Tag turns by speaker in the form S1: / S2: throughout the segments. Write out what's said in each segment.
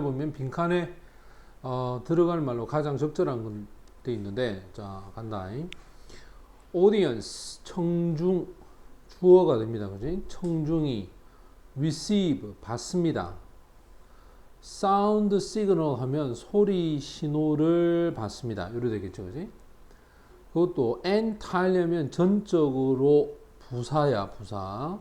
S1: 보면 빈칸에 어, 들어갈 말로 가장 적절한 건돼 있는데 자 간다. audience 청중 주어가 됩니다. 그지? 청중이 receive 받습니다. sound signal 하면 소리 신호를 받습니다. 이래 되겠죠. 그지? 그것도 entirely 하면 전적으로 부사야, 부사.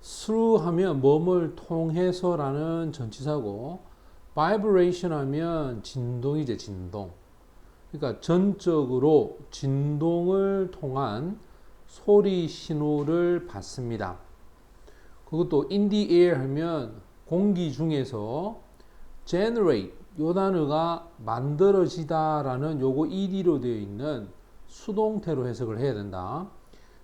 S1: through 하면 뭐뭘 통해서라는 전치사고 vibration 하면 진동이제 진동. 그러니까 전적으로 진동을 통한 소리 신호를 받습니다. 그것도 in the air 하면 공기 중에서 generate 요 단어가 만들어지다 라는 요거 ed로 되어 있는 수동태로 해석을 해야 된다.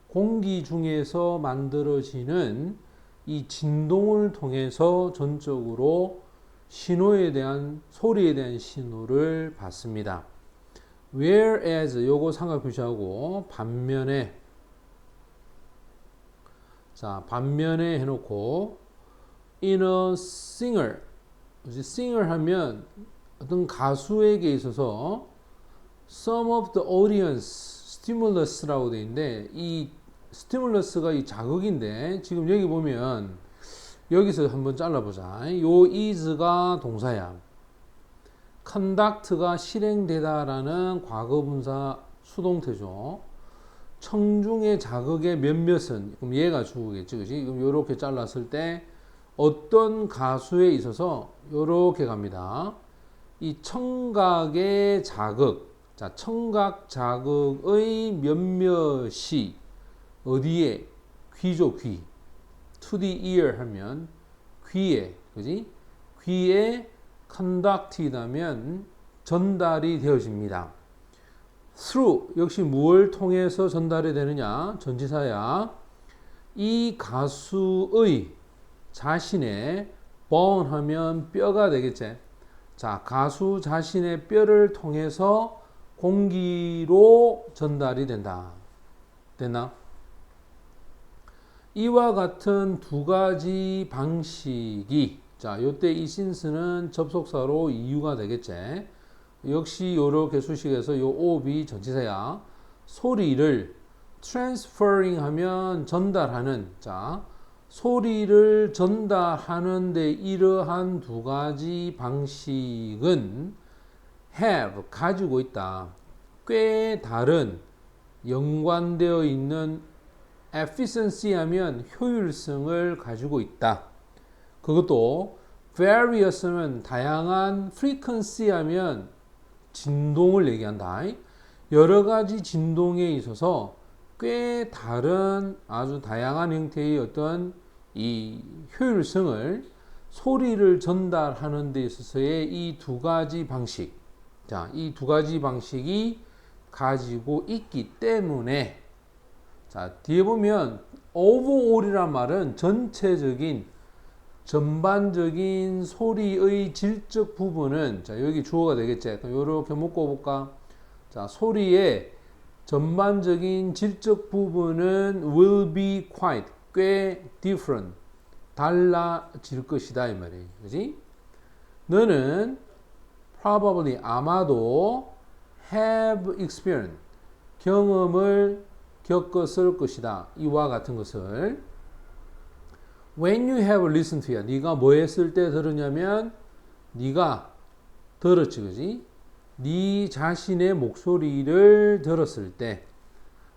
S1: 공기 중에서 만들어지는 이 진동을 통해서 전적으로 신호에 대한 소리에 대한 신호를 받습니다. whereas 요거 삼각 표시하고 반면에 자 반면에 해놓고 in a singer singer 하면 어떤 가수에게 있어서 some of the audience stimulus라고 되어 있는데 이 스티뮬러스가 이 자극인데 지금 여기 보면 여기서 한번 잘라보자. 요 is가 동사야. conduct가 실행되다라는 과거분사 수동태죠. 청중의 자극의 몇몇은 그럼 얘가 주겠지, 그지? 그럼 요렇게 잘랐을 때 어떤 가수에 있어서 요렇게 갑니다. 이 청각의 자극, 자 청각 자극의 몇몇이 어디에 귀죠 귀 to the ear 하면 귀에 그지? 귀에 conducted 하면 전달이 되어집니다. through 역시 무엇을 통해서 전달이 되느냐? 전지사야. 이 가수의 자신의 bone 하면 뼈가 되겠지. 자 가수 자신의 뼈를 통해서 공기로 전달이 된다. 됐나? 이와 같은 두 가지 방식이 자, 요때 이 신스는 접속사로 이유가 되겠지. 역시 요렇게 수식에서 요 오비 전치사야. 소리를 transferring 하면 전달하는 자, 소리를 전달하는데 이러한 두 가지 방식은 have 가지고 있다. 꽤 다른 연관되어 있는 efficiency 하면 효율성을 가지고 있다. 그것도 various는 다양한 frequency 하면 진동을 얘기한다. 여러 가지 진동에 있어서 꽤 다른 아주 다양한 형태의 어떤 이 효율성을 소리를 전달하는 데 있어서의 이 두 가지 방식. 자, 이 두 가지 방식이 가지고 있기 때문에 자, 뒤에 보면 overall이란 말은 전체적인 전반적인 소리의 질적 부분은 자, 여기 주어가 되겠지. 이렇게 묶어 볼까? 자, 소리의 전반적인 질적 부분은 will be quite 꽤 different 달라질 것이다 이 말이에요. 그지? 너는 probably 아마도 have experience 경험을 겪었을 것이다. 이와 같은 것을 when you have listened to야. 네가 뭐 했을 때 들었냐면 네가 들었지, 그지? 네 자신의 목소리를 들었을 때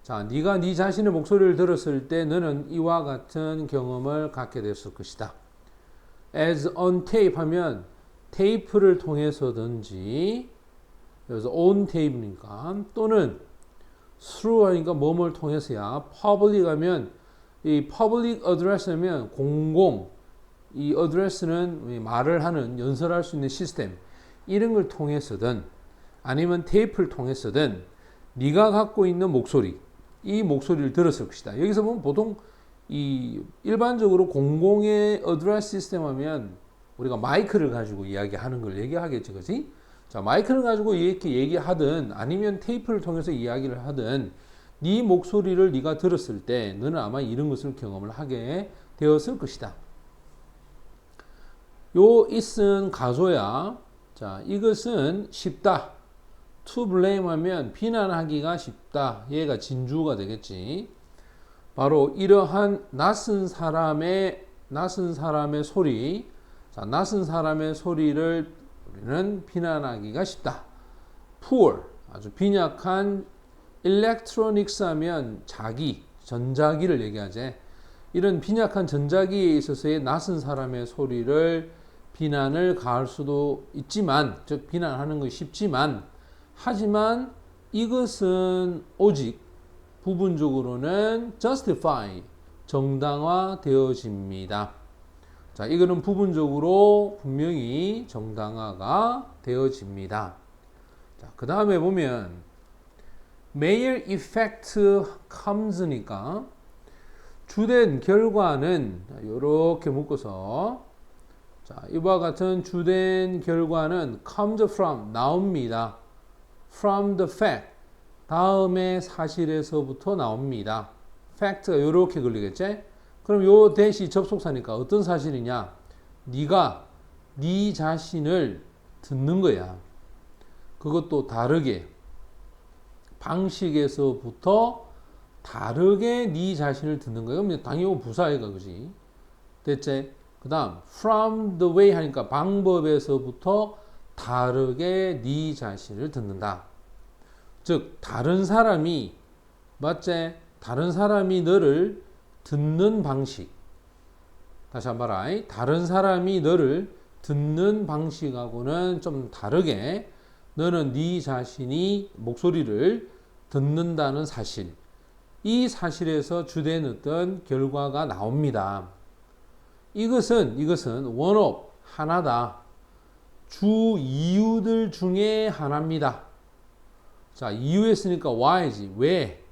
S1: 자, 네가 네 자신의 목소리를 들었을 때 너는 이와 같은 경험을 갖게 됐을 것이다. as on tape 하면 테이프를 통해서든지 그래서 on tape니까 또는 through 하니까 뭐뭘 통해서야 public 하면 이 public address 하면 공공 이 address는 말을 하는 연설할 수 있는 시스템 이런 걸 통해서든 아니면 테이프를 통해서든 네가 갖고 있는 목소리 이 목소리를 들었을 것이다. 여기서 보면 보통 이 일반적으로 공공의 어드레스 시스템 하면 우리가 마이크를 가지고 이야기하는 걸 얘기하겠지, 그지? 자, 마이크를 가지고 이렇게 얘기하든 아니면 테이프를 통해서 이야기를 하든 네 목소리를 네가 들었을 때 너는 아마 이런 것을 경험을 하게 되었을 것이다. 요 is은 가소야. 자, 이것은 쉽다. to blame 하면 비난하기가 쉽다. 얘가 진주가 되겠지. 바로 이러한 낯선 사람의 낯선 사람의 소리. 자, 낯선 사람의 소리를 는 비난하기가 쉽다. poor 아주 빈약한 electronics 하면 자기 전자기를 얘기하지. 이런 빈약한 전자기에 있어서의 낯선 사람의 소리를 비난을 가할 수도 있지만, 즉 비난하는 것이 쉽지만, 하지만 이것은 오직 부분적으로는 justify 정당화 되어집니다. 자, 이거는 부분적으로 분명히 정당화가 되어집니다. 자, 그 다음에 보면 Mail effect comes니까 주된 결과는 이렇게 묶어서 자, 이와 같은 주된 결과는 comes from 나옵니다. from the fact 다음의 사실에서부터 나옵니다. fact가 이렇게 걸리겠지? 그럼 요 대시 접속사니까 어떤 사실이냐? 네가 네 자신을 듣는 거야. 그것도 다르게 방식에서부터 다르게 네 자신을 듣는 거예요. 그럼 당연히 부사이가 그지. 됐지? 그다음 from the way 하니까 방법에서부터 다르게 네 자신을 듣는다. 즉 다른 사람이 맞지? 다른 사람이 너를 듣는 방식. 다시 한번 봐라. 다른 사람이 너를 듣는 방식하고는 좀 다르게 너는 네 자신이 목소리를 듣는다는 사실. 이 사실에서 주된 어떤 결과가 나옵니다. 이것은 이것은 원업 하나다. 주 이유들 중에 하나입니다. 자, 이유 했으니까 why지. 왜?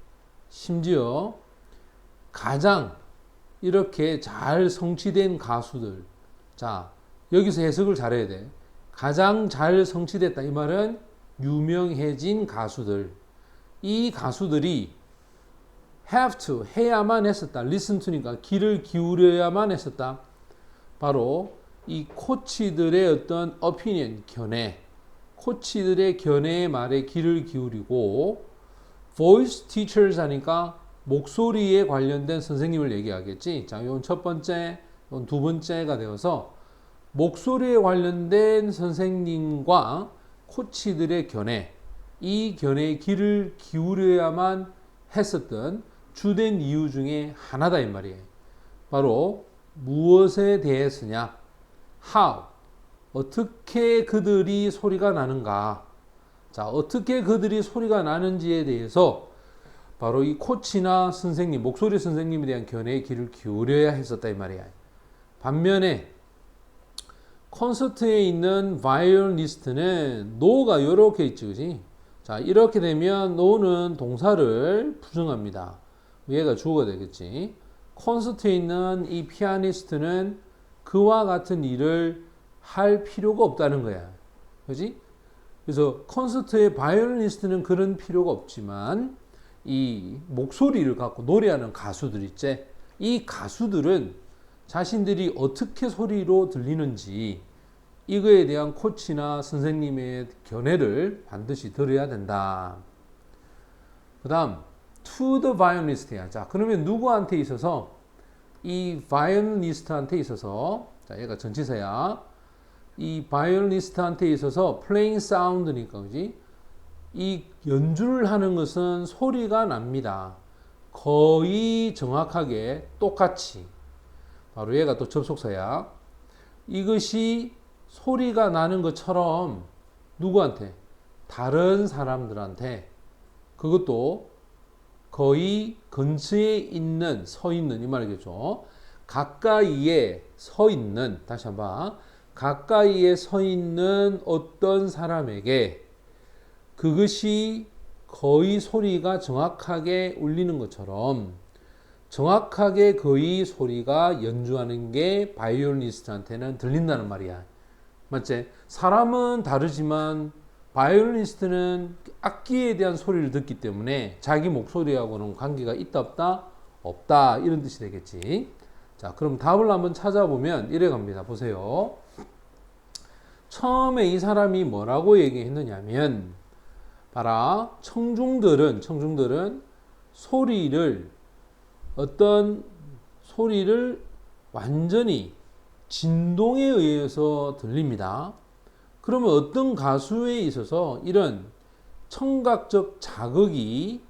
S1: 심지어 가장 이렇게 잘 성취된 가수들. 자, 여기서 해석을 잘해야 돼. 가장 잘 성취됐다. 이 말은 유명해진 가수들. 이 가수들이 have to 해야만 했었다. listen to니까 귀를 기울여야만 했었다. 바로 이 코치들의 어떤 opinion, 견해. 코치들의 견해의 말에 귀를 기울이고 voice teachers 하니까 목소리에 관련된 선생님을 얘기하겠지. 자, 이건 첫 번째, 이건 두 번째가 되어서 목소리에 관련된 선생님과 코치들의 견해, 이 견해에 귀를 기울여야만 했었던 주된 이유 중에 하나다 이 말이에요. 바로 무엇에 대해서냐? How 어떻게 그들이 소리가 나는가? 자, 어떻게 그들이 소리가 나는지에 대해서 바로 이 코치나 선생님, 목소리 선생님에 대한 견해의 귀를 기울여야 했었다 이 말이야. 반면에 콘서트에 있는 바이올리스트는 노가 이렇게 있지, 그지? 자, 이렇게 되면 노는 동사를 부정합니다. 얘가 주어가 되겠지. 콘서트에 있는 이 피아니스트는 그와 같은 일을 할 필요가 없다는 거야. 그지? 그래서 콘서트의 바이올리스트는 그런 필요가 없지만 이 목소리를 갖고 노래하는 가수들 있지? 이 가수들은 자신들이 어떻게 소리로 들리는지 이거에 대한 코치나 선생님의 견해를 반드시 들어야 된다. 그 다음, to the violinist야. 자, 그러면 누구한테 있어서 이 violinist한테 있어서 자, 얘가 전치사야. 이 violinist한테 있어서 playing sound니까 그지? 이 연주를 하는 것은 소리가 납니다. 거의 정확하게 똑같이. 바로 얘가 또 접속사야. 이것이 소리가 나는 것처럼 누구한테? 다른 사람들한테 그것도 거의 근처에 있는 서 있는 이 말이겠죠. 가까이에 서 있는 다시 한번 가까이에 서 있는 어떤 사람에게 그것이 거의 소리가 정확하게 울리는 것처럼 정확하게 거의 소리가 연주하는 게 바이올리스트한테는 들린다는 말이야. 맞지? 사람은 다르지만 바이올리스트는 악기에 대한 소리를 듣기 때문에 자기 목소리하고는 관계가 있다 없다? 없다 이런 뜻이 되겠지. 자, 그럼 답을 한번 찾아보면 이래 갑니다. 보세요. 처음에 이 사람이 뭐라고 얘기했느냐면 봐라 청중들은 청중들은 소리를 어떤 소리를 완전히 진동에 의해서 들립니다. 그러면 어떤 가수에 있어서 이런 청각적 자극이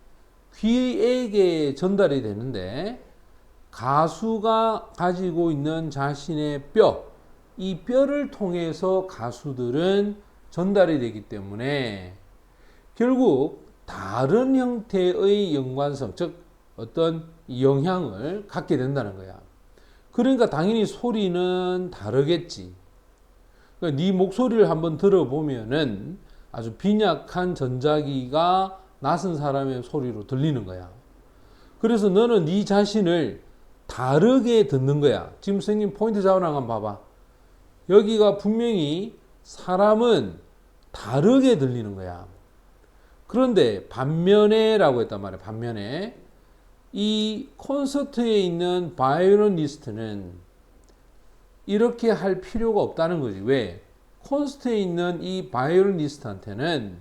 S1: 귀에게 전달이 되는데 가수가 가지고 있는 자신의 뼈, 이 뼈를 통해서 가수들은 전달이 되기 때문에 결국 다른 형태의 연관성, 즉 어떤 영향을 갖게 된다는 거야. 그러니까 당연히 소리는 다르겠지. 그러니까 네 목소리를 한번 들어보면은 아주 빈약한 전자기가 낯선 사람의 소리로 들리는 거야. 그래서 너는 네 자신을 다르게 듣는 거야. 지금 선생님 포인트 잡으라 한번 봐봐. 여기가 분명히 사람은 다르게 들리는 거야. 그런데 반면에라고 했단 말이야. 반면에 이 콘서트에 있는 바이올리니스트는 이렇게 할 필요가 없다는 거지. 왜? 콘서트에 있는 이 바이올리니스트한테는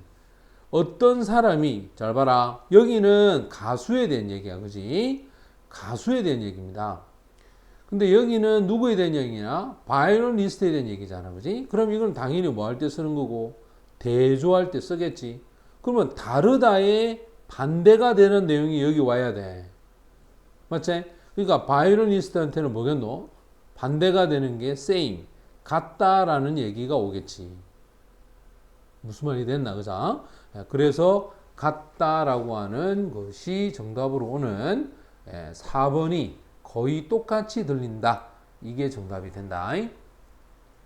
S1: 어떤 사람이 잘 봐라. 여기는 가수에 대한 얘기야. 그지? 가수에 대한 얘기입니다. 근데 여기는 누구에 대한 얘기냐? 바이올리니스트에 대한 얘기잖아. 그지? 그럼 이건 당연히 뭐 할 때 쓰는 거고 대조할 때 쓰겠지. 그러면 다르다의 반대가 되는 내용이 여기 와야 돼. 맞지? 그러니까 바이올리니스트한테는 뭐겠노? 반대가 되는 게 same, 같다라는 얘기가 오겠지. 무슨 말이 됐나, 그죠? 그래서 같다라고 하는 것이 정답으로 오는 4번이 거의 똑같이 들린다. 이게 정답이 된다.